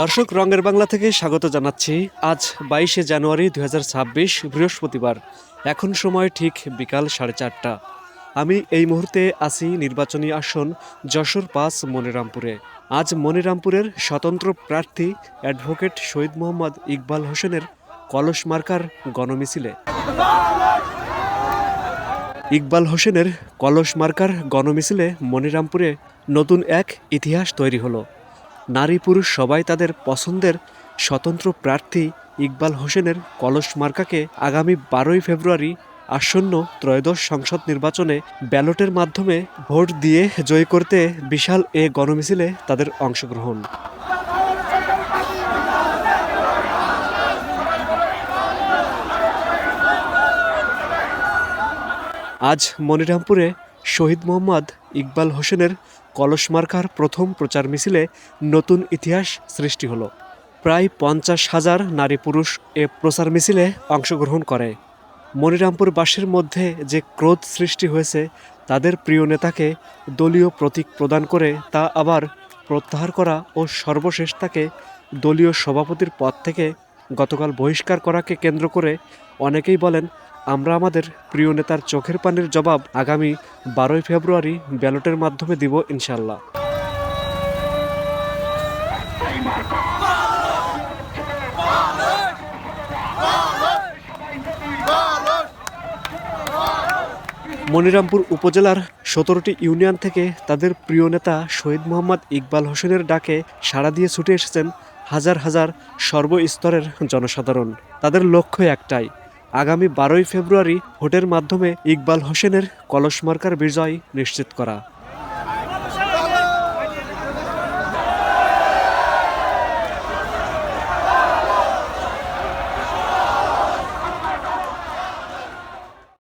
দর্শক, রঙের বাংলা থেকে স্বাগত জানাচ্ছি। আজ বাইশে জানুয়ারি দু হাজার ছাব্বিশ বৃহস্পতিবার। এখন সময় ঠিক বিকাল সাড়ে চারটা। আমি এই মুহূর্তে আছি নির্বাচনী আসন যশোর পাঁচ মনিরামপুরে। আজ মনিরামপুরের স্বতন্ত্র প্রার্থী অ্যাডভোকেট শহীদ মোহাম্মদ ইকবাল হোসেনের কলস মার্কার গণমিছিলে। ইকবাল হোসেনের কলস মার্কার গণমিছিলে মনিরামপুরে নতুন এক ইতিহাস তৈরি হলো। নারী পুরুষ সবাই তাদের পছন্দের স্বতন্ত্র প্রার্থী ইকবাল হোসেনের কলস মার্কাকে আগামী বারোই ফেব্রুয়ারি আসন্ন ত্রয়োদশ সংসদ নির্বাচনে ব্যালটের মাধ্যমে ভোট দিয়ে জয় করতে বিশাল এ গণমিছিলে তাদের অংশগ্রহণ। আজ মনিরামপুরে শহীদ মোহাম্মদ ইকবাল হোসেনের কলস মার্কার প্রথম প্রচার মিছিলে নতুন ইতিহাস সৃষ্টি হলো। প্রায় পঞ্চাশ হাজার নারী পুরুষ এ প্রচার মিছিলে অংশগ্রহণ করে। মনিরামপুরবাসীর মধ্যে যে ক্রোধ সৃষ্টি হয়েছে, তাদের প্রিয় নেতাকে দলীয় প্রতীক প্রদান করে তা আবার প্রত্যাহার করা ও সর্বশেষ তাকে দলীয় সভাপতির পদ থেকে গতকাল বহিষ্কার করাকে কেন্দ্র করে অনেকেই বলেন আমরা আমাদের প্রিয় নেতার চোখের পানির জবাব আগামী বারোই ফেব্রুয়ারি ব্যালটের মাধ্যমে দিব ইনশাল্লাহ মনিরামপুর উপজেলার সতেরোটি ইউনিয়ন থেকে তাদের প্রিয় নেতা শহীদ মোহাম্মদ ইকবাল হোসেনের ডাকে সাড়া দিয়ে ছুটে এসেছেন হাজার হাজার সর্বস্তরের জনসাধারণ। তাদের লক্ষ্য একটাই আগামী বারোই ফেব্রুয়ারি ভোটের মাধ্যমে ইকবাল হোসেনের কলস মার্কার বিজয় নিশ্চিত করা।